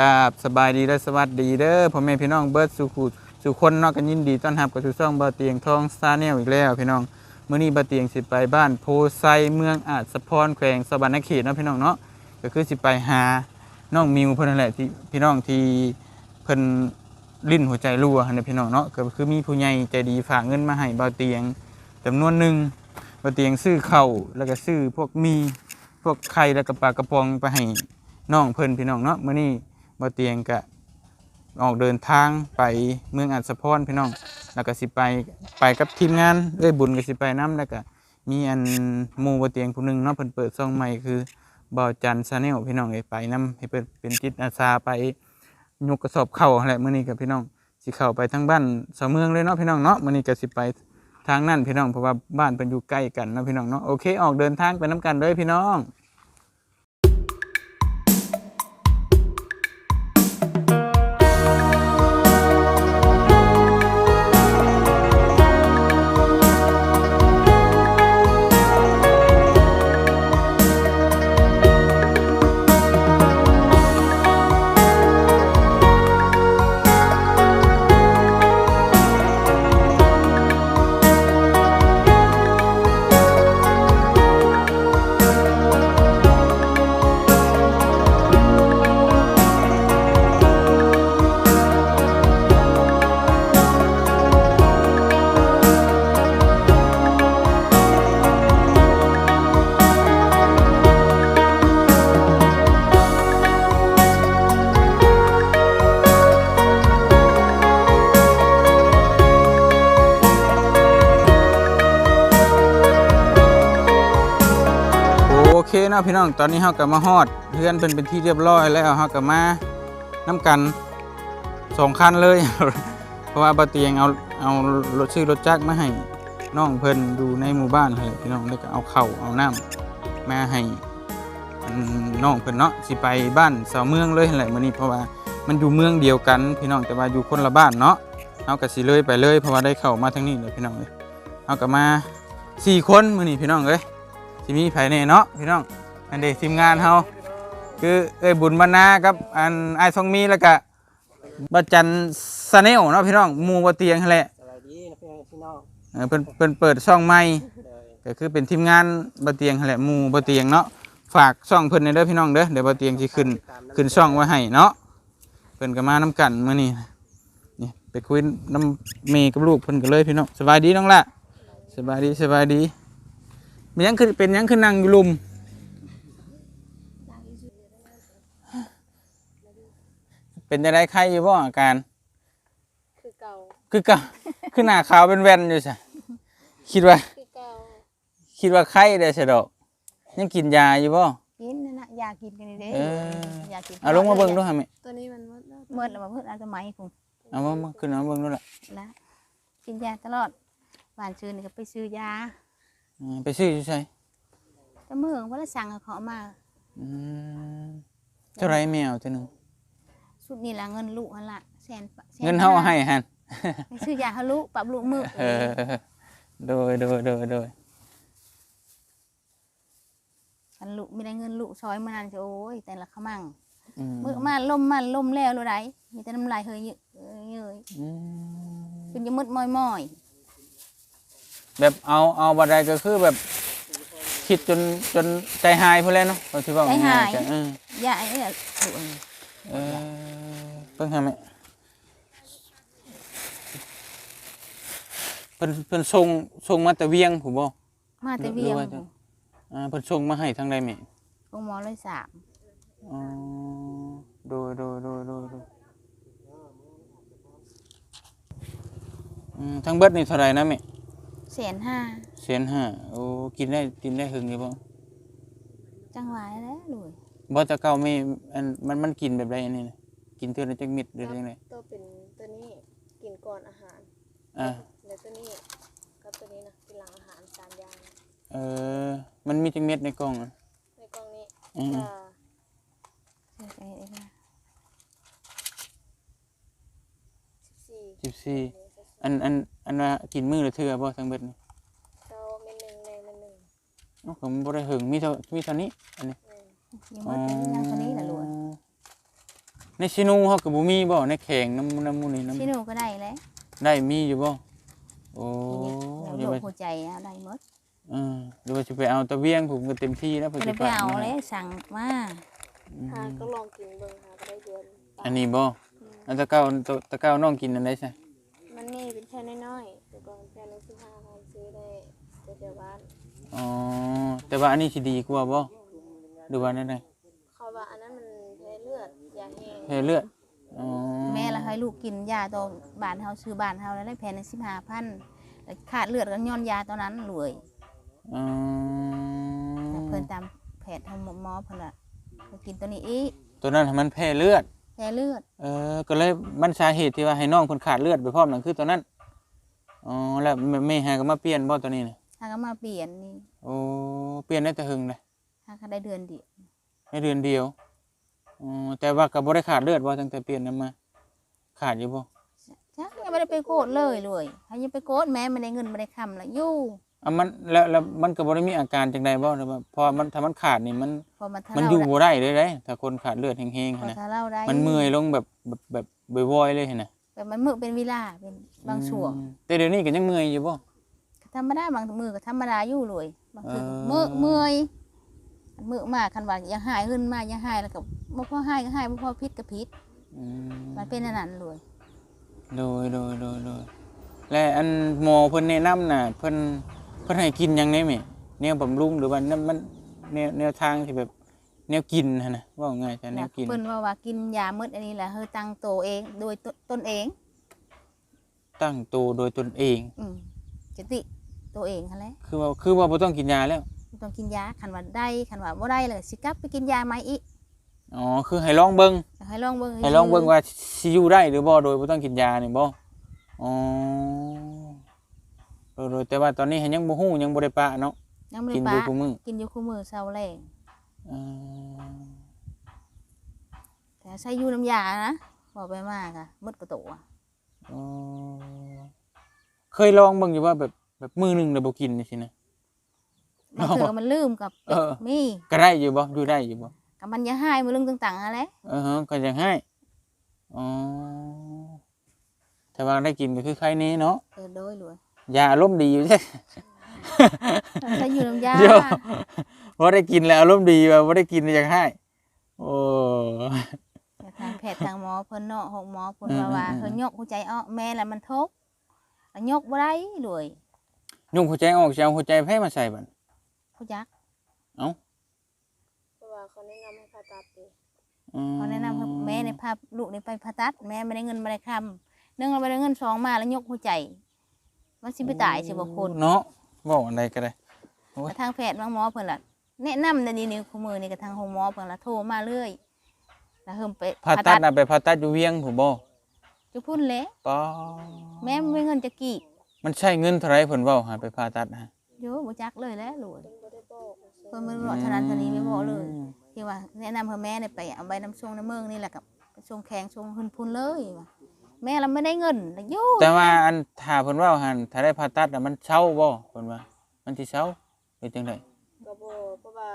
กาบสบายดีและสวัสดีเด้อพ่อแม่พี่น้องเบิร์ดสุขุสุคนเนอกกันยินดีต้อนรับกับสู่ช่องบาเตียงทองซาแนลอีกแล้วพี่น้องเมื้อนี้บาเตียงสิไปบ้านโพไซเมืองอาจสะพรแขวงสะบันนเขตเนาะพี่น้องเนาะก็คือสิไปหาน้องมิวเพิ่นนั่นแหละที่พี่น้องที่เพิ่นลิ้นหัวใจรั่วนะพี่น้องเนาะก็คือมีผู้ใหญ่ใจดีฝากเงินมาให้บาเตียงจำนวนหนึ่งบาเตียงซื้อเข้าแล้วก็ซื้อพวกมีพวกไข่แล้วก็ปลากระป๋องไปให้น้องเพิ่นพี่น้องเนาะเมื้อนี้ บ่เตียงก็ออกเดินทางไปเมืองอัศพรพี่น้อง แล้วก็สิไปไปกับทีมงานเอ้ยบุญก็สิไปน้แล้วก็มีอันมูบ่เตียงผู้หนึงเนาะเพิ่นเปิดช่องใหม่คือบ่จันชาแนลพี่น้องไปนํให้เพิ่นเป็นจิตอาสาไปยกกระสอบเข้าแหละมื้อนี้กับพี่น้องสิเข้าไปทางบ้านสาเมืองเลยเนาะพี่น้องเนาะมื้อนี้ก็สิไปทางนั้นพี่น้องเพราะว่าบ้านเพิ่นอยู่ใกล้กันเนาะพี่น้องเนาะโอเคออกเดินทางไปนํกันเลยพี่น้อง พี่น้องตอนนี้เฮาก็มาฮอดเพื่อนเป็นเป็นที่เรียบร้อยแล้วเฮาก็มาน้ำกันสองคันเลย เพราะว่าบาเตียงเอาเอารถชื่อรถจักรมาให้น้องเพิ่นดูในหมู่บ้านเลยพี่น้องแล้วก็เอาเข้าเอาน้ำมาให้น้องเพิ่นเนาะสิไปบ้านสาวเมืองเลยแหละมื้อนี้เพราะว่ามันอยู่เมืองเดียวกัน พี่น้องแต่ว่าอยู่คนละบ้านเนาะเฮาก็สิเลยไปเลยเพราะว่าได้เข้ามาทางนี้เลยพี่น้องเอ้ยเฮาก็มาสี่คนมื้อนี้พี่น้องเอ้ยสิมีไผแน่เนาะพี่น้อง อันเดทีมงานเฮาคือเอ้ยบุญบรรณากับอันไอ้ายทองมีแล้วก็บัจจันสเนลเนาะพี่น้องหมู่บ่เตียงนั่นแหละสวัสดีนะพี่พี่น้องเออเพิ่นเพิ่นเปิดช่องใหม่เลยก็คือเป็นทีมงานบ่เตียงนั่นแหละหมู่บ่เตียงเนาะฝากช่องเพิ่นในเด้อพี่น้องเด้อเดี๋ยวบ่เตียงสิขึ้นขึ้นช่องไว้ให้เนาะเพิ่นก็มานํกันมื้อนี้นี่ไปคุยน้ำเมย์กับลูกเพิ่นก็เลยพี่น้องสบายดีน้องละสบายดีสบายดีมันยังคือเป็นหยังคือนั่งอยู่ลุม เป็นจะได้ไข้อยู่บ่อาการ คือเก่า คือก็ คือหน้าขาวเป็นแว่นอยู่ใช่คิดว่า คือเก่าคิดว่าไข้ได้ใช่ดอกยังกินยาอยู่บ่ กินนั่นน่ะอยากกินกันนี่เด้เอออยากกินเอาลงมาเบิ่งดูฮะแม่ตัวนี้มันมดแล้วเมื่อแล้วมาเพิ่นเอาสมัยพุ่นเอามามาขึ้นมาเบิ่งดูล่ะแล้วกินยาตลอดบ้านชื่อนี่ก็ไปซื้อยาอืมไปซื้ออยู่ใช่ก็มื้อว่าละสั่งให้เขาเอามาอืมเท่าไหรแมวตัวหนึง สุดนี่ละเงินลูกหั่นล่ะแสนปะแสเงินเฮาเอาให้หั่นไปซื้อยาให้ลูกปรับลูกมือเออโดยโดยโดยโดยคันลูกไม่ได้เงินลูกซอยมานั่นสิโอ้ยแต่ละขมั่งอืมมื้อมาลมมันลมแล้วโลดใดมีแต่น้ำลายเฮยเยอะเอ้ยเอ้ยอืมจนจะมึดม้อยแบบเอาเอาบัดใดก็คือแบบ คิดจนจนใจหายพุ่นแหล้วเนาะเอาสิว่าง่ายๆจ้ะเออ ๆยาไอ้เนี่ยลูกเอ้ย เออเพิ่งทำไหมเพิ่นเพิ่นส่งส่งมาแต่เวียงผมบอกมาแต่เวียงหรือว่าจะอ่าเพิ่นส่งมาให้ทางใดแม่ลงหมอเลยสามอ๋อโดยโดยโดยโดยโดยอืมทั้งเบิดนี่เท่าไหร่นะแม่แสนห้าเสียนห้าโอ้กินได้กินได้หึงอยู่บ่จังหวะแล้วลูก บ่แตะเก่าไม่อันมันมันกินแบบใดอันนี้นะกินเทื่อละจักเม็ดหรือจังไดตัวเป็นตัวนี้กินก่อนอาหารอ่าแล้วตัวนี้กับตัวนี้นะกินหลังอาหารสามอย่างเออ มันมีจักเม็ดในกล่องอะ ในกล่องนี้อืม จะใช่ไปเลยนะสิบสี่14อันอันอันว่ากินมื้อละเทื่อบ่ทั้งเบิดนี่เต้าเม็ดหนึ่งในเม็ดหนึ่งเอ้าผมบ่ได้หึงมีเท่ามีเท่านี้อันนี้อืม ยังว่าเป็นยังคนนี้แหละลูกในชินูเฮาก็บ่มีบ่ในแข่งน้ำน้ำมูนี่น้ำชิโนก็ได้แล้วได้มีอยู่บ่โอ้แล้วอย่าโรไปคหัวใจอะได้หมดเออหรือว่าสิไปเอาตะเวียงผมก็เต็มที่แล้วก็สิเลยไปเอามแล้วสั่งมาหาก็ลองกินเบิ่งหาก็ได้เดือนอันนี้บ่อันตะเก้าตะตะเก้าน้องกินอันใดซะมันนี่เป็นแค่น้อยๆแต่ก่อนแค่นึงสิบห้าพันซื้อได้แต่เดียวบ้านอ๋อแต่ว่าอันนี้สิดีกว่าบ่ หรือว่านั่นไดเขาว่าอันนั้นมันแพ้เลือดยาแห้งแพ้เลือดอ๋อแม่ละให้ลูกกินยาตัวบ้านเฮาซื้อบ้านเฮาแล้วได้แพงในสิบห้าพันแล้วขาดเลือดก็ย้อนยาตัวนั้นรวยอ๋อแล้วเพิ่นตามแพทย์ทางหมอเพิ่นละไปกินตัวนี้อีกตัวนั้นมันแพ้เลือด แพ้เลือด เออ ก็เลยมันสาเหตุที่ว่าให้น้องเพิ่นขาดเลือดไปพร้อมนั่นคือตัวนั้น อ๋อ แล้วแม่แม่หาก็มาเปลี่ยนบ่ตัวนี้น่ะถ้าก็มาเปลี่ยนนี่ โอ้ เปลี่ยนได้แต่หึงเลย ถ้าก็ได้เดือนเดียวในเดือนเดียวอ๋อแต่ว่าก็บ่ได้ขาดเลือดบ่ตั้งแต่เปลี่ยนนั้นมา ขาดอยู่บ่จ้ะยังไม่ได้ไปโกดเลยเลยถ้ายังไปโกดแม่ไม่ได้เงินไม่ได้คำละอยู่อะมันแล้วแล้วมันก็บ่ได้มีอาการจังใดบ่หรือว่าพอมันถ้ามันขาดนี่มัน พอมาทะมันเลาอยู่ได้บ่ได้เลยเด้ถ้าคนขาดเลือดแห้งๆพหั่อนนะทะเลาได้มันเมื่อยลงแบบแบบแบบบ่อยๆเลยหั่นน่ะแบบมันมือเป็นเวลาเป็นบางช่วง อืมแต่เดี๋ยวนี้ก็ยังเมื่อยอยู่บ่ ธรรมดาบางมือก็ธรรมดาอยู่เลยบางทีเออ มือเมื่อย มือมากคันว่าอย่าหายขึ้นมาอย่าหายแล้วก็บ่พอหายก็หายบ่พอพิษก็พิษอืมมันเป็นอันนั้นเลยโดยโดยโดยโดยและอันหมอเพิ่นแนะนำน่ะเพิ่นเพิ่นให้กินหยังได้แม่แนวบำรุงหรือว่านั่นมันแนวแนวทางที่แบบแนวกินหั่นน่ะว่าง่ายจ้ะแนแล้ววกินเพิ่นว่าว่ากินยามืดอันนี้แหละเฮอตั้งโตวเองโดยตตนเองตั้งตัวโดยตนเอง อืมจติตัวเองหั่นแหละคือว่าคือว่าบ่ต้องกินยาแล้วบ่ ต้องกินยาคันว่าได้คันว่าบ่ได้เลยสิกลับไปกินยาใหม่อีกอ๋อคือให้ลองเบิ่งให้ลองเบิ่งให้ลองเบิ่งว่าสิอยู่ได้หรือบ่โดยบ่ต้องกินยานี่บ่อ๋อโดยโดยแต่ว่าตอนนี้เห็นยังบ่ฮู้ยังบ่ได้ปะเนาะยังบ่กิได้นปะอยู่คุมื้อกินอยู่คู่มือเช้าแรงอ่าแต่ใช้อยู่น้ำยานะบอกไปมากอะมดกระโตอะอ๋อเคยลองเบิ่งอยู่ว่าแบบแบบมื้อหนึงแล้วบ่กินนี่สินะ บางเถื่อมันลืมกับเออมีก็ได้อยู่บ่อยู่ได้อยู่บ่กับมันอย่าหายมันลืมต่างๆอะไรเออฮะก็ยังให้อ๋อแต่ว่าได้กินก็คือใครนี้เนาะเออโดยรวยยาอารมณ์ดีอยู่ใช่ใช้อยู่น้ำยาเดี๋ยวว่าได้กินแล้วอารมณ์ดีว่าบ่ได้กินยังให้โอ้แต่ทางแพทย์ทางหมอเพิ่นเนาะหกหมอเพิ่นอืมว่าว่าอืมเพิ่นยกหัวใจอ้อแม่แล้วมันทกแล้วยกบ่ได้รวยยุ่งหัวใจออกจะเอาหัวใจไผมาใส่บัด ผู้จักเพราะว่าเขาแนะนำให้ผ่าตัดดิอืมเขาแนะนำให้แม่ในภาพลูกในไปผ่าตัด แม่ไม่ได้เงินไม่ได้คำหนึ่งเราไม่ได้เงินสองมาแล้วยกหัวใจมันสิไปตายสิบ่คนเนาะบอกอันใดก็ได้โอ้ยกระทางแพทย์บางหมอเพิ่นล่ะแนะนำในนี้นี่คู่มือนี่กระทางหงหมอเพิ่นล่ะโทรมาเรื่อยแล้วเฮิมไปผ่าตัดน่ะไปผ่าตัดอยู่เวียงผมบ่จะพุ่นแหละป้าแม่ไม่เงินจะกี่มันใช้เงินเท่าไหร่เพิ่นเว้าหาไปผ่าตัดฮะโยบ่จักเลยแหล้วรวยเพิ่นบ่ได้บอกว่าเพิ่นบ่บอกเท่านั้นเท่านี้ไม่บอกเลยที่ว่าแนะนำให้แม่เนี่ยไปเอาใบน้ำชงน้ำเมืองนี่แหละกับไปชงแข็งชงหุ่นพุ่นเลยว่ะแม่เราไม่ได้เงินแล้วโยแต่ว่าอันถ้าเพิ่นเว่าหันถ้าได้ผ่าตัดน่ะมันเช่าบ่เพิ่นว่า มันสิเช่าเป็นจังได๋ก็บ่เพราะว่า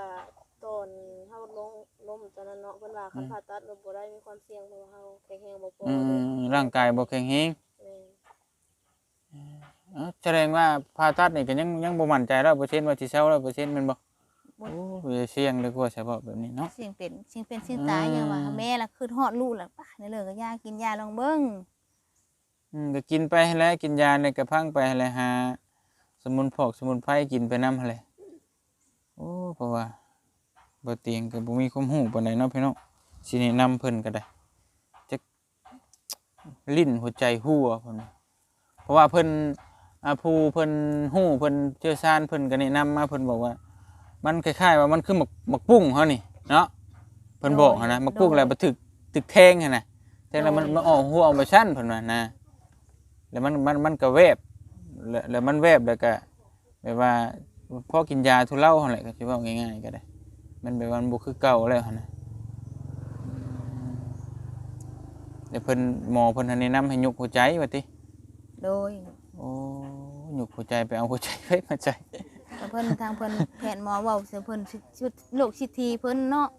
ตอนเฮาลงล้มตอนนั้นเนาะเพิ่นว่าคันผ่าตัดเราบ่ได้มีความเสี่ยงเพราะว่าเฮาแข็งแรงบ่พออืเลยมร่างกายบ่แข็งแรงแม่นเอ้าแสดงว่าผ่าตัดนี่ก็ยังยังบ่มั่นใจ100%ว่าสิเช่า100%แม่นบ่ โอ้ยเสี่ยงเลยกว่าใช่บ่แบบนี้เนาะ เสียงเป็นเสียงเป็นเสียงตายอย่างว่าแม่ละคือฮอดลูกละป่ะในเลิกก็ยากินยาลองเบิ้งอืมก็กินไปให้แล้วกินยาในกระพังไปให้แล้วหา สมุนพอกสมุนไพรกินไปนำหั่นแหละโอ้เพราะว่าบ่เตียงก็บ่มีความรู้ปานใดเนาะพี่น้องสิแนะนำเพิ่นก็ได้จักลิ้นหัวใจหัวเพิ่นว่าเพราะว่าเพิ่นอ่าผู้เพิ่นฮู้เพิ่นเชี่ยวชาญเพิ่นก็แนะนำมาเพิ่นบอกว่า มันคล้ายๆว่ามันคือหมักหมักปุ้งเฮานี่เนาะเพิ่นบอกหั้นนะหมักปุ้งแล้วบ่ถึกถึกแทงหั่นน่ะแทงแล้วมันมันออกหัวออกมาชั้นเพิ่นว่านะแล้วมันมันมันก็แวบแล้วแล้วมันแวบแล้วก็แบบว่าพอกินยาทุเลาหั่นแหละก็สิเว้าง่ายๆก็ได้ มันแบบว่ามันบ่คือเก่าแล้วหั่นน่ะอืมแต่เพิ่นหมอเพิ่นให้แนะนำให้ยกหัวใจว่าติโดย โอ้ยกหัวใจไปเอาหัวใจไปมาใจแต่ เพิ่นทางเพิ่นแพทย์หมอเว้าเสียเพิ่นสิชุดโรคสิทธีเพิ่นเนาะ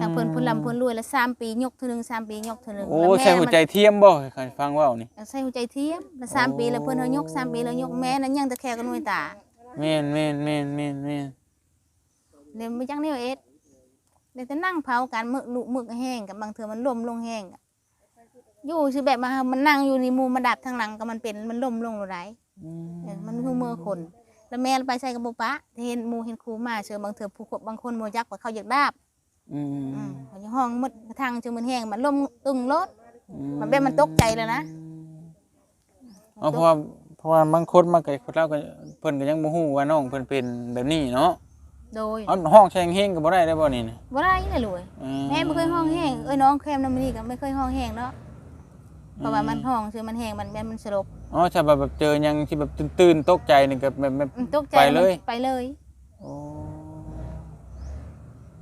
ทางเพิ่นเพิ่นลำเพิ่นรวยแล้วสามปียกเทื่อหนึงสามปียกเทื่อหนึงโอ้แล้วแม่ใช่หัวใจเทียมบ่ใครฟังเว้านี่มันใส่หัวใจเทียมแล้วสามปีแล้วเพิ่นเฮายกสามปีแล้วยกแม่นั้นยังแต่แค่กันหน่วยตาแม่นแม่นแม่นแม่นแม่นเลยไม่จังแนวเอ็ดเลยแต่นั่งเผากันมึกลุมึกแห้งกับบางเทื่อมันล่มลงแห้งอะอยู่สิแบบมามันนั่งอยู่ในหมู่มาดับทางหลังก็มันเป็นมันล่มลงโลดได้อืมเออมันคือมือคน แล้วแม่ไปใส่กับบ่ปะเห็นหมู่เห็นครูมาเชื่อบางเทื่อผู้บางคนบ่จักว่าเขาอยากดาบอืมอืมเขาจะห้องมืดทางจึงมันแห้งมันล่มตึงรถมันเป็นมันตกใจแล้วนะเอาเพราะว่าเพราะว่าบางคนมาไกลคนเราก็เพิ่นก็ยังบ่ฮู้ว่าน้องเพิ่นเป็นแบบนี้เนาะโดยเอาห้องแชงเฮงก็บ่ได้ได้บ่นี่นะบ่ได้เลยเลยอืแม่ไม่เคยห้องแห้งเอ้ยน้องแคมน้ำมันนี่ก็ไม่เคยห้องแห้งเนาะเพราะว่ามันห้องคือมันแห้งมันมันมันสลบ อ๋อถ้าแบบแบบเจอหยังที่แบบตื่นๆตกใจนี่ก็แบบแบบมันตกใจไปเลยมันไปเลยโอ้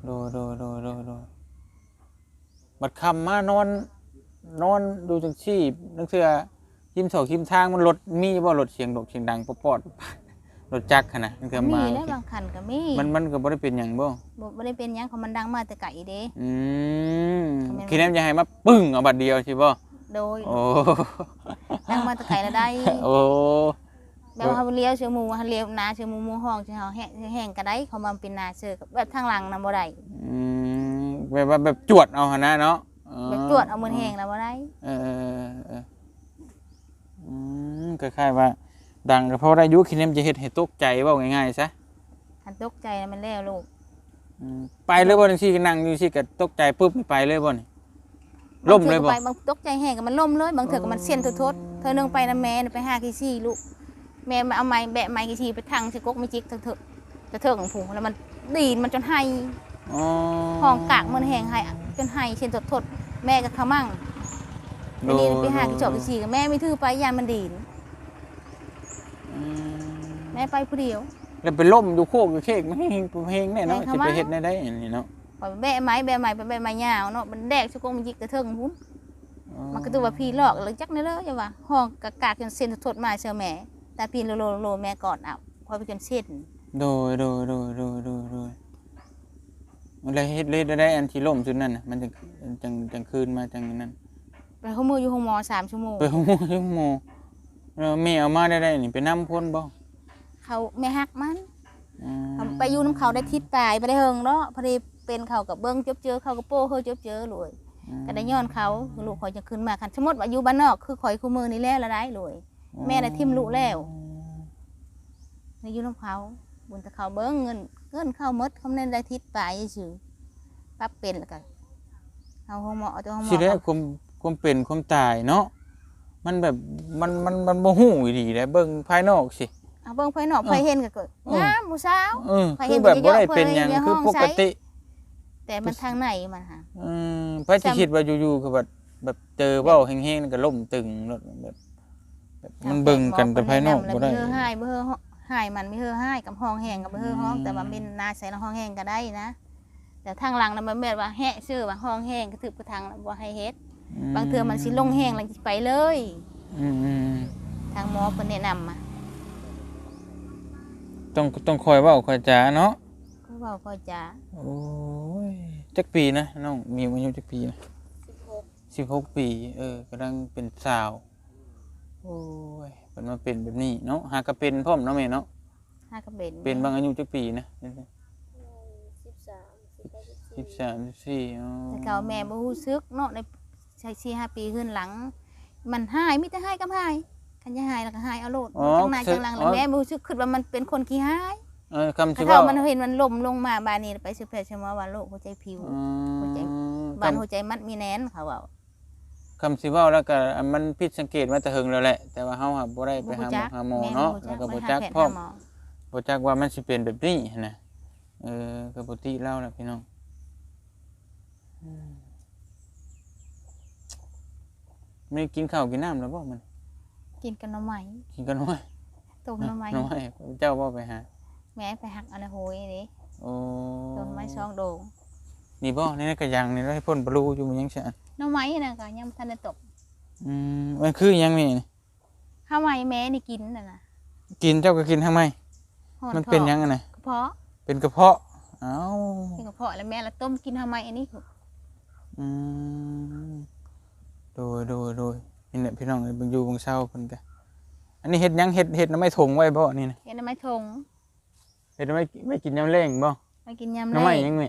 โดโดโดโดโดบัดคำมานอน นอนดูจังซี่นังเทื่อทิมเสาทิมทางมันรถมีบ่รถเสียงดกเสียงดังปอดๆรถจักรหั่นน่ะนังเทื่อมีมาได้บางคันก็มีมันมันก็บ่ได้เป็นหยังบ่บ่บ่ได้เป็นหยังของมันดังมาแต่ไก่เด้ อืมก็แม่นคิดแนมจะให้มาปึ้งเอาบัดเดียวใช่บ่ โดยโอ้ดังมาแต่ไก่ละได้โอ้แบบว่าเขาเลี้ยวเชือหมูเขาเลี้ยวนาเชือหมูหมูห้องเชือเฮาแห้งแห้งก็ได้เขามาเป็นนาเชือกับแบบทางหลังนำบ่ได้อืมแบบว่าแบบจวดเอาหั่นนะเนาะอ๋อแบบจวดเอามือแห้งแล้วบ่ได้เออเออเอออืมคล้ายๆว่า ดังก็เพราะอายุคิดแนมจะเฮ็ดให้ตกใจเว้าง่ายๆซะคันตกใจแล้วมันแล้วลูกอืมไปเลยบ่จังซี่ก็นั่งอยู่ซี่ก็ตกใจปุ๊บนี่ไปเลยบ่นี่ ล่มเลยบ่ บางทื่อก็ไปบางตกใจแห้งก็มันล่มเลย บางเถื่อก็มันเส้นทุทดเธอนึงไปนะแม่น่ะไปหากี่ซี่ลูกแม่มาเอาไม้แบะไม้กี่ซี่ไปทางสิกกไม่จิกเถอะเถอะจะเถอะของผูแล้วมันดีดมันจนให้อ๋อห้องกากมันแห้งให้จนให้เส้นทดทดแม่ก็ขมั่งอันนี้ไปหากี่จอกกี่ซี่กับแม่ไม่ถือไปยามมันดีดอืมแม่ไปผู้เดียว แล้วไปล่มอยู่โคกอยู่เค้กมันเฮงเฮงแน่เนาะแม่จะเขาไปว่าเฮ็ดได้ได้อันนี้เนาะ ปล่อยแบะไม้แบะไม้ไปแบะไม้ยาวเนาะมันแดกสิกกมันจิกกระเทิงพุ่นอ๋อมันก็ตัวว่าพี่หลอกเลยจักนี่เลยอย่าว่าห้องกากากจนเส้นทดมาเชื่อแม่แต่พี่โลโลโลแม่ก่อนเอาคอยไปจนเส้นโดยโดยโดยโดยโดยโดยมันเลยเฮ็ดเลยได้ได้อันที่ล่มจุดนั้นน่ะมันจังจังจังคืนมาจังนั้นไปเขามืออยู่ห้องหมอสามชั่วโมงไปห้องหมอห้องหมอแล้วแม่เอามาได้ได้นี่ไปนำพ้นบ่เขาแม่ฮักมันอืมเขาไปอยู่น้ำเขาได้ทิศปลายไปได้เฮิงเนาะพอดี เป็นเขากับเบิ้งจบเจอเขากับโป้เฮอจบเจอเลยก็ได้ย้อนเขาลูกคอยจะขึ้นมาคันสมมติว่าอยู่บ้านนอกคือคอยคู่มือนี่แล้วละได้เลยแม่น่ะทิ่มลูกแล้วในอยู่น้ำเขาบุญแต่เขาเบิ้งเงินเงินเข้าหมดเขาเน้นได้ทิศปลายซื่อปั๊บเป็นแล้วกันเอาห้องหมอเอาตัวห้องหมสิได้อความความเป็นความตายเนาะมันแบบมันมันมันบ่ฮู้อีหลีได้เบิ่งภายนอกสิเอาเบิ้งไฟนอกไฟเห็นก็เกิดเอองามผู้สาวเออใครคืเห็อนแบบบ่ได้เยอะๆเป็นหยังเพิ่นคือในห้องปกติ แต่มันทางไหนมันฮะอืมพระสิคิดว่าอยู่ๆคือแบบแบบเจอเว้าแห้งๆก็ล่มตึงแล้วแบบแบบมันเบิ่งกันแต่ภายนอกบ่ได้ เฮือให้เบอร์ให้มันไม่เฮือให้กับห้องแห้งกับเบอร์ห้อง แต่ว่าเป็นนาใส่ละห้องแห้งก็ได้นะ แต่ทางหลังน่ะมันแม่นว่าแหะชื่อว่าห้องแห้งก็ถือกระทางบ่ให้เฮ็ดบางเทื่อมันสิลงแห้งแล้วสิไปเลยอืมอืมอืมทางหมอเพิ่นแนะนำมาต้องต้องคอยเว้าคอยจาเนาะก็เว้าก็จะโอ้ย จักปีนะน้องมีอายุจักปีนะ16สิบหกปี เออกำลังเป็นสาว โอ้ยเป็นมาเป็นแบบนี้เนาะหากก็เป็นพร้อมเนาะแม่เนาะห้ากระเบ็นเป็นบางอายุจักปีนะ13สิบสามสิบสี่อ๋อแต่เก่าแม่บ่ฮู้ซึกเนาะในใช้4 5ปีขึ้นหลัง มันหายมีแต่หายกับหายคันจะหายแล้วก็หายเอาโลดจังหน้าจังหลังแล้วแม่บ่ฮู้ซึกคิดว่ามันเป็นคนขี้หาย เออคำถ้าที่เท่าว่ามันเห็นมันล่มลงมาบานนี้ไปสืบแพทย์ชมาว่าโรคหัวใจผิว อืมหัวใจคบานหัวใจมัดมีแน่นเขาว่าำคำสิเว่าแล้วก็อันมันผิดสังเกตมาแต่เฮิงแล้วแหละ แต่ว่าเฮาหาบ่ได้ไปหาหมอหาหมอเนาะแล้วก็บ่จักพร้อมบ่จักว่ามันสิเป็นแบบนี้หั้นนะเออก็บ่ติเล่าแล้วพี่น้องอืมไม่กินข้าวกินน้ำแล้วบ่มัน กินกันหน่อไม้กินกันน้อย ต้มหน่อไม้น้อยเจ้าบ่ไปหา แม่ไปหักเอะไรโหยนี่โอ้ต้นไม้ซองโดงนี่บ่นี่กระยังนี่เราให้พ่นบลูอยู่มันยังซะหน่อไม้น่ะก็ยังบ่ทันได้ตกอืมมันคือหยังนี่ข้าวไม้แม่นี่กินน่ะนะกินเจ้าก็กินทำไมฮ้อมันเป็นหยังท้อไงนะกระเพาะเป็นกระเพาะเอ้าเป็นกระเพาะแล้วแม่ละต้มกินทำไมอันนี้อืมโดยโดยโดยนี่แหละพี่น้องเอ้ยเบิ่งอยู่เบิ่งเช้าเพิ่นก็อันนี้เฮ็ดหยังเฮ็ดเฮ็ดน้ำไม้ถงไว้บ่นี่นะเห็นน้ำไม้ทง เฮ็ดน้ำไม้ไม่กินยามแรงบ่มากินยำน้ำไม้เลยยังแม่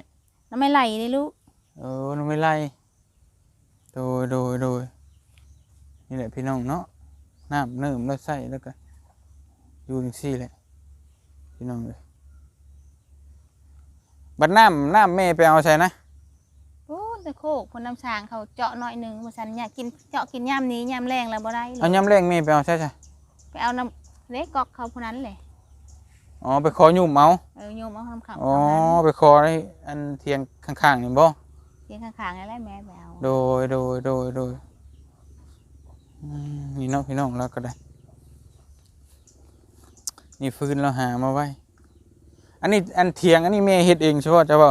น้ำไม้ไหลนี่ลูกเออน้ำไม้ไล่โดยโดยโดยนี่แหละพี่น้องเนาะน้ำเนิ่มแล้วใส่แล้วก็อยู่จังซี่แหละพี่น้องเอ้ยบัดน้ำน้ำแม่ไปเอาใส่นะโอ้ตะโคกคนน้ำช้างเขาเจาะหน่อยหนึงว่าฉันอยากกินเจาะกินยำนี้ยำแรงแล้วบ่ได้ลูเอากยามแรงแม่ไปเอาใช่ใช่ไปเอาน้ำเล็กกอกเขาผู้นั้นเลย อ๋อไปขอยุ่มเอาเออโยมเอาคำขับอ๋อเอานั้นไปขอในอันเทียงข้างๆนี่บ่เสียงข้างๆนี่แหละแม่ไปเอาโดยโดยโดยโดยอืมนี่เนาะพี่น้องแล้วก็ได้ นี่ฟืนเราหามาไว้ อันนี้อันเทียงอันนี้แม่เฮ็ดเองใช่ป่ะจ้าบ่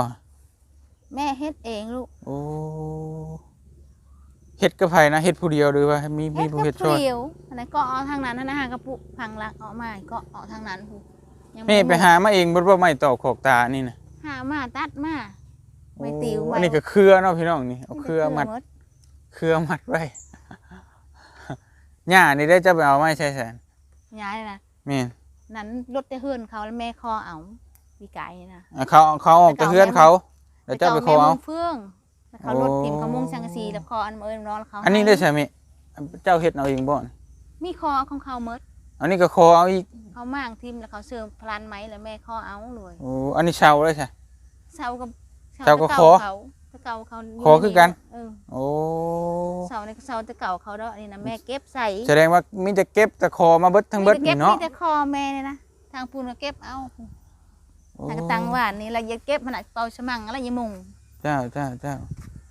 แม่เฮ็ดเองลูกโอ้เฮ็ดกับไผนะเฮ็ดผู้เดียวหรือว่ามีมีเฮ็ดผู้กับเฮ็ดช่วยเปลี่ยวอันนั้นก็เอาทางนั้นนะฮะกระปุกพังหลักเอามาก็เอาทางนั้นพู ยังแม่ไปหามาเองบ่ว่าไม่ตอกขอกตานี่นะหามาตัดมาไม่ติวโอ้ไม่อันนี้ก็เครือเนาะพี่น้องนี่เอาเครือมัดหดเครือมัดไว้หญ้านี่ได้จะไปเอาไม้ใช่แสนย้ายนะแม่นนั้นรถจะเฮือนเขาแล้วแม่คอเอาปีไก่นะอะเขาเขาออกจากเฮือนเขาเดี๋ยวเจ้าไปขอแม่เอามุงเฟื่องแล้วเขารถโอ้ทิมเขามุงสังกะสีแล้วคออันเอิญร้อนเขาอันนี้ได้ให้ใช่ไหมเจ้าเฮ็ดเอาเองบ่นมีคอของเขาเมด อันนี้ก็คอเอาอีกเขาม่างทิมแล้วเขาเสื่อมพลันไหมแล้วแม่คอเอาเลยโอ้อันนี้เชาเลยใช่เสากับเสากับตะคอเขาตะเก่าเขาคอคือกันเออโอ้เสาในเสาตะเก่าเขาเด้ออันนี้นะแม่เก็บใส่แสดงว่ามีจะเก็บแต่คอมาเบิดทั้งเบิดมีแต่เก็นี่บเนาะมีแต่คอแม่เนี่ยนะทางปูนก็เก็บเอาโอ้ทางกระตังหวานนี่เราอย่าเก็บมันน่ะเป่าฉมังอะไรอย่ามุงเจ้าเจ้าเจ้า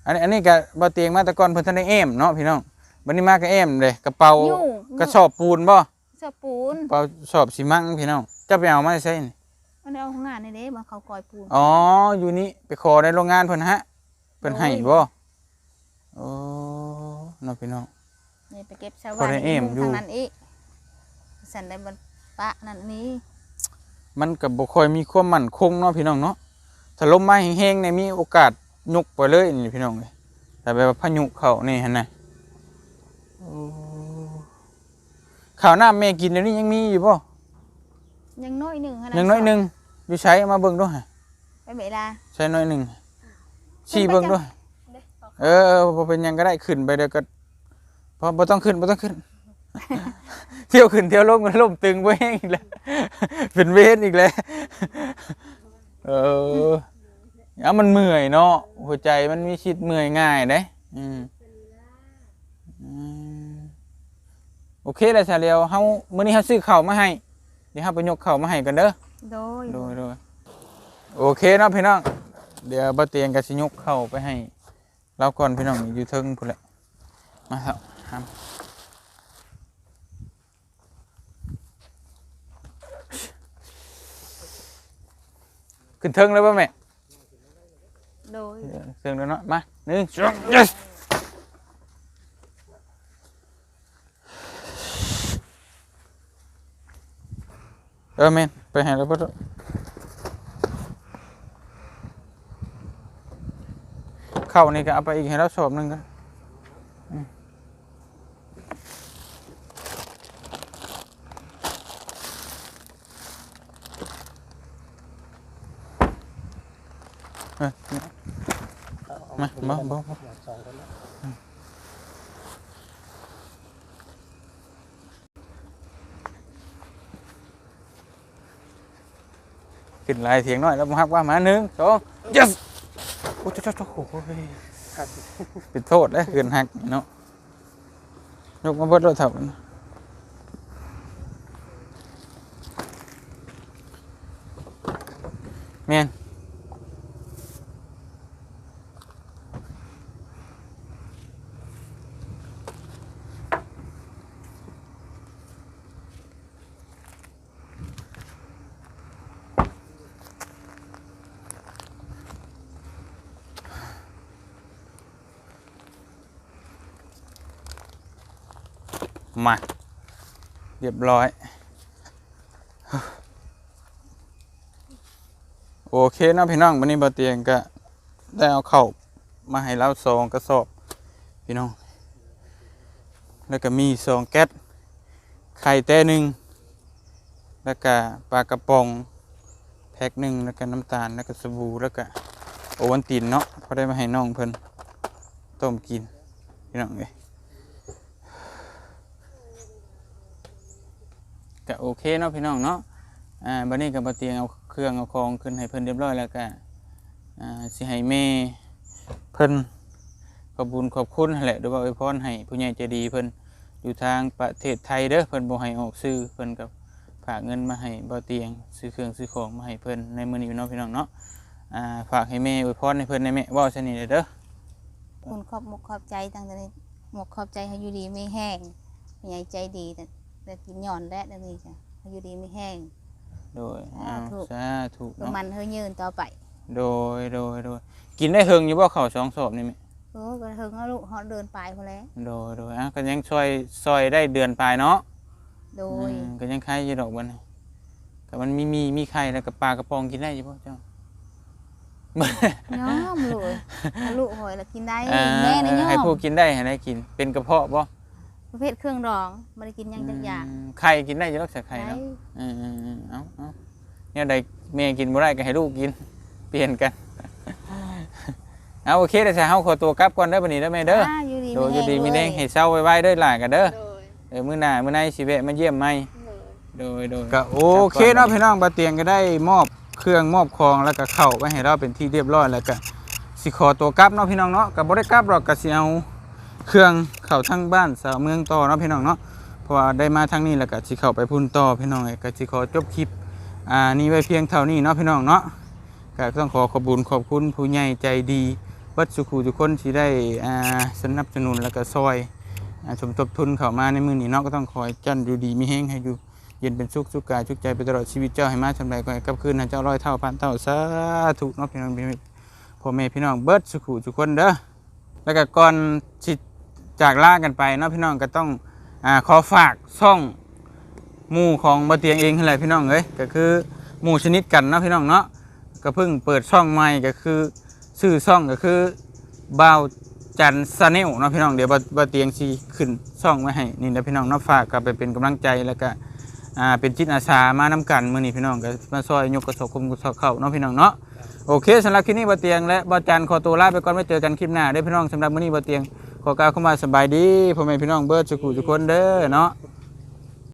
อันนี้อันนี้ก็บ่เตียงมาแตะก่อนเพิ่นทันได้แอมเนาะพี่น้องบัดนี้มาก็แอมเลยกระเป๋ายู่กระสอบปูนบ่ สอบปูนกระเป๋าสอบสิมั่งพี่น้องจะไปเอามาใส่นี่มันเอาของงานในเด้บางเขากอยปูนอ๋ออยู่นี่ไปขอในโรงงานเพิ่นฮะเพิ่นให้บ่โอ้เนาะพี่น้องนี่ไปเก็บชาวพอได้บ้านเอมอยู่ทางนั้นอีกสันได้บนปะนั่นนี้มันก็บ่ค่อยมีความมั่นคงเนาะพี่น้องเนาะถ้าลมมาแห้งๆเนี่ยมีโอกาสยุกไปเลยนี่พี่น้องเอ้ยแต่แบบว่าพายุเข้านี่หั่นน่ะโอ้ ข้าวหน้าแม่กินเดี๋ยวนี้ยังมีอยู่บ่ยังน้อยหนึ่งขนาดยังน้อยหนึงอยู่ใช้เอามาเบิ่งด้วยไปเวลาใช้น้อยหนึงชี้เบิ่งด้วยเออเออบ่เป็นหยังก็ได้ขึ้นไปเดี๋ยวก็บ่บ่ต้องขึ้นบ่ต้องขึ้น เที่ยวขึ้นเที่ยวลงกันลมตึงไว้แห้งอีกแล้วเป็นเวรอีกแล้วเออเอามันเมื่อยเนาะหัวใจมันมีชิดเมื่อยง่ายเด้อืมอืม โอเคเลยชาเลียวเฮามื้อนี้เฮาซื้อข้าวมาให้เดี๋ยวเฮาไปยกข้าวมาให้กันเด้อโดยโดยโดยโอเคเนาะพี่น้องเดี๋ยวบ่เตียงก็สิยกข้าวไปให้เราก่อนพี่น้องอยู่เทิงพุ่นแหละมาครับครับขึ้นเทิงแล้วป่ะแม่โดยเทิงแล้วเนาะมาหนึ่งสอง yes เออแม่นไปให้แล้วป่ะเข้านี่ก็เอาไปอีกให้เราสอบหนึ่งกันอืมเออมามาบ่บ่ สองคนนะ ขึ้นลายเสียงหน่อยแล้วมาฮักว่ามาหนึ่งสอง yes โอ้โหโอ้โหเป็นโทษได้ขึ้นหักเนาะยกมาเบิดเราเถ่าแม่นมา เรียบร้อย โอเคนะพี่น้องวันนี้บ่เตียงก็ได้เอาเข้ามาให้เราสองกระสอบ พี่น้อง แล้วก็มีสองแก๊สไข่แต่หนึ่งแล้วก็ปลากระป๋องแพ็คหนึ่งแล้วก็น้ำตาลแล้วก็สบู่แล้วก็โอวันตินเนาะพอได้มาให้น้องเพิ่นต้มกินพี่น้องเอ้ย ก็โอเคเนาะพี่น้องเนาะอ่าบัดนี้ก็บ่เตียงเอาเครื่องเอาของขึ้นให้เพิ่นเรียบร้อยแล้วก็อ่าสิให้แม่เพิ่นขอบคุญขอบคุณแหละหรือว่าอวยพรให้ผู้ใหญ่ใจดีเพิ่นอยู่ทางประเทศไทยเด้อเพิ่นบ่ให้ออกซื้อเพิ่นกับฝากเงินมาให้บ่เตียงซื้อเครื่องซื้อของมาให้เพิ่นในมื้อนี้เนาะพี่น้องเนาะอ่าฝากให้แม่อวยพรให้เพิ่นในแม่เว้าซะนี่เด้อคุณขอบมกขอบใจตั้งแต่หมกขอบใจให้อยู่ดีไม่แห้งผู้ใหญ่ใจดีแต่ แต่กินหย่อนและเดี๋ยวนี้จ้ะให้อยู่ดีไม่แห้ง โดยสาอ้าวธุสาธุประเนาะมันเฮายืนต่อไปโดยโดยโดยกินได้เฮิงอยู่บ่ข้าวสองศพนี่แม่โอ้ก็เฮิงเอาลูกเฮาเดินไปพุ่นแหล้วโดยโดยอะก็ยังช่วยซอยได้เดือนปลายเนาะโดอืยมก็ยังไข่อยู่ดอกบัดนี้ก็มันมีมีมีไข่แล้วก็ปลากระป๋องกินได้อยู่บ่เจ้าน้อมเลยเอาลูกหอยแล้วกินได้อ่าแม่นะย่อให้มผู้กินได้ให้ได้กิน เป็นกระเพาะบ่ ประเภทเครื่องดองบ่ได้กินหยังจักอย่างมไข่กินได้อยังรักษาไข่ได้เนาะอืมอืมอืมเอาเอาเนี่ยใดแม่กินบ่ได้ก็ให้ลูกกิน เปลี่ยนกัน เอาโอเคเดี๋ยวจะเฮาขอตัวกลับก่อนเด้อบัดนี้เด้อแม่เด้ออ่าอยู่ดีโดยอยู่ดีมีแรแรงให้เศร้าไว้ๆเด้อหล่ะกันเด้อ โดยเออมื้อหน้ามื้อไหนสิแวะมาเยี่ยมใหม่ โดย โดยโดยก็โอเคเนาะพี่น้องบ่เตียงก็ได้มอบเครื่องมอบของแล้วก็เข้าไว้ให้เราเป็นที่เรียบร้อยแล้วก็สิขอตัวกลับเนาะพี่น้องเนาะก็บ่ได้กลับหรอกก็สิเอา เครื่องเข้าทางบ้านสาวเมืองต่อเนาะพี่น้องเนาะเพราะว่าได้มาทางนี้แล้วก็สิเข้าไปพุ่นต่อพี่น้องเอ้ก็สิขอจบคลิปอ่านี่ไว้เพียงเท่านี้เนาะพี่น้องเนาะก็ต้องขอขอบคุญขอบคุณผู้ใหญ่ใจดีเบัดสุขูทุกคนที่ได้อ่าสนับสนุนแล้วก็ซอยสมทบทุนเข้ามาในมือนี้เนาะก็ต้องขอให้จันอยู่ดีมีแห้งให้อยู่เย็นเป็นสุขสุขกายสุขใจไปตลอดชีวิตเจ้าให้มาชำไรก็ให้กลับคืนให้เจ้าร้อยเท่าพันเท่าสาธุเนาะพี่น้องพ่อแม่พี่น้องเบิร์ดสุขูทุกคนเด้อแล้วก็ก่อนสิ จากลากันไปเนาะพี่น้องก็ต้องอ่าขอฝากช่องหมู่ของบะเตียงเองนั่นแหละพี่น้องเอ้ยก็คือหมู่ชนิดกันเนาะพี่น้องเนาะก็เพิ่งเปิดช่องใหม่ก็คือชื่อช่องก็คือบ่าวจันซาเนลเนาะพี่น้องเดี๋ยวบะเตียงสีขึ้นช่องไว้ให้นี่นะพี่น้องเนาะฝากกลับไปเป็นกำลังใจแล้วก็อ่าเป็นจิตอาสามานำกันมื้อนี้พี่น้องก็มาซอยยกกระสอบคุมกระสอบเข้าเนาะพี่น้องเนาะโอเคสำหรับคลิปนี้บะเตียงและบะจันขอตัวลาไปก่อนไว้เจอกันคลิปหน้าเด้อพี่น้องสำหรับมื้อนี้บะเตียง ขอกล่าวเข้ามาสบายดีพ่อแม่พี่น้องเบิร์ดสุขุทุกคนเด้อเนาะ